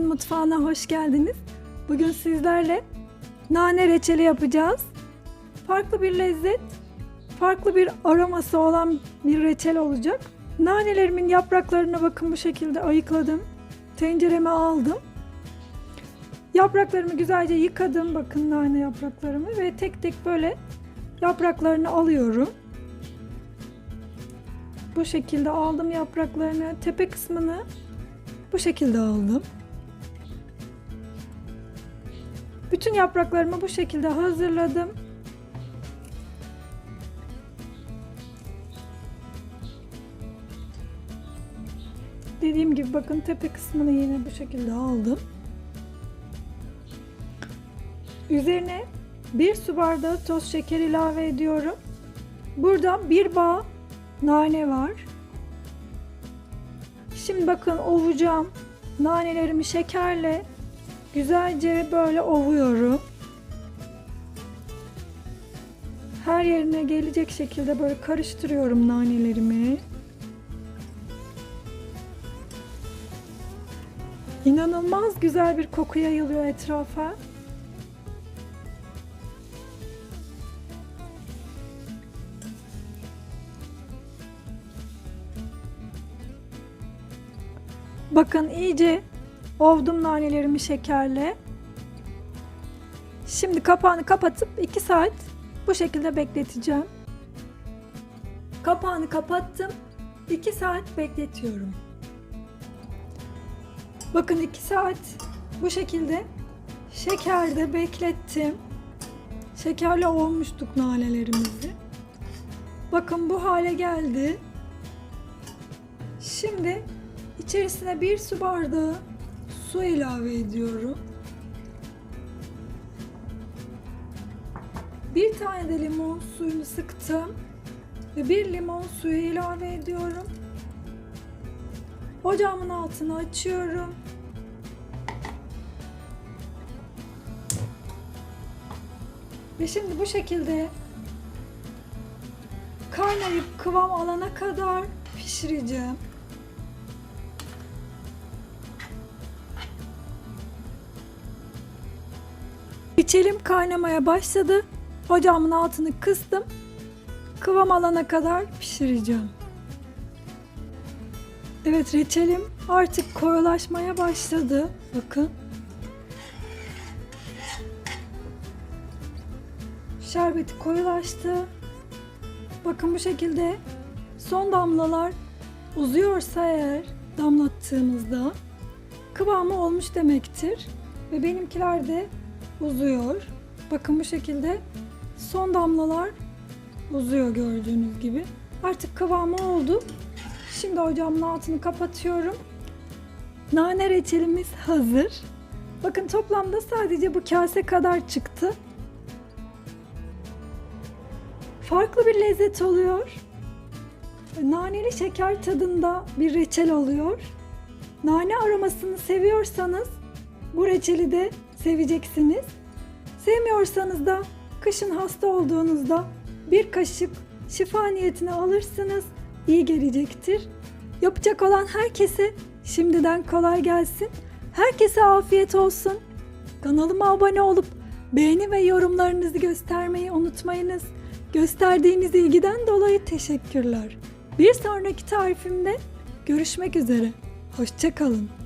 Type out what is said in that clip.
mutfağına hoş geldiniz. Bugün sizlerle nane reçeli yapacağız. Farklı bir lezzet, farklı bir aroması olan bir reçel olacak. Nanelerimin yapraklarını bakın bu şekilde ayıkladım. Tencereme aldım. Yapraklarımı güzelce yıkadım. Bakın nane yapraklarımı ve tek tek böyle yapraklarını alıyorum. Bu şekilde aldım yapraklarını. Tepe kısmını bu şekilde aldım. Bütün yapraklarımı bu şekilde hazırladım. Dediğim gibi bakın tepe kısmını yine bu şekilde aldım. Üzerine bir su bardağı toz şeker ilave ediyorum. Burada bir bağ nane var. Şimdi bakın ovacağım. Nanelerimi şekerle güzelce böyle ovuyorum. Her yerine gelecek şekilde böyle karıştırıyorum nanelerimi. İnanılmaz güzel bir koku yayılıyor etrafa. Bakın iyice ovdum nanelerimi şekerle. Şimdi kapağını kapatıp 2 saat bu şekilde bekleteceğim. Kapağını kapattım. 2 saat bekletiyorum. Bakın 2 saat bu şekilde şekerde beklettim. Şekerle ovmuştuk nanelerimizi. Bakın bu hale geldi. Şimdi İçerisine bir su bardağı su ilave ediyorum. Bir tane de limon suyunu sıktım ve bir limon suyu ilave ediyorum. Ocağımın altını açıyorum. Ve şimdi bu şekilde kaynayıp kıvam alana kadar pişireceğim. İçelim kaynamaya başladı. Ocağımın altını kıstım. Kıvam alana kadar pişireceğim. Evet reçelim artık koyulaşmaya başladı. Bakın. Şerbeti koyulaştı. Bakın bu şekilde son damlalar uzuyorsa eğer damlattığımızda kıvamı olmuş demektir. Ve benimkiler de uzuyor. Bakın bu şekilde son damlalar uzuyor gördüğünüz gibi. Artık kıvamı oldu. Şimdi ocağımın altını kapatıyorum. Nane reçelimiz hazır. Bakın toplamda sadece bu kase kadar çıktı. Farklı bir lezzet oluyor. Naneli şeker tadında bir reçel oluyor. Nane aromasını seviyorsanız bu reçeli de seveceksiniz. Sevmiyorsanız da kışın hasta olduğunuzda bir kaşık şifa niyetine alırsınız. iyi gelecektir. Yapacak olan herkese şimdiden kolay gelsin. Herkese afiyet olsun. Kanalıma abone olup beğeni ve yorumlarınızı göstermeyi unutmayınız. Gösterdiğiniz ilgiden dolayı teşekkürler. Bir sonraki tarifimde görüşmek üzere. Hoşçakalın.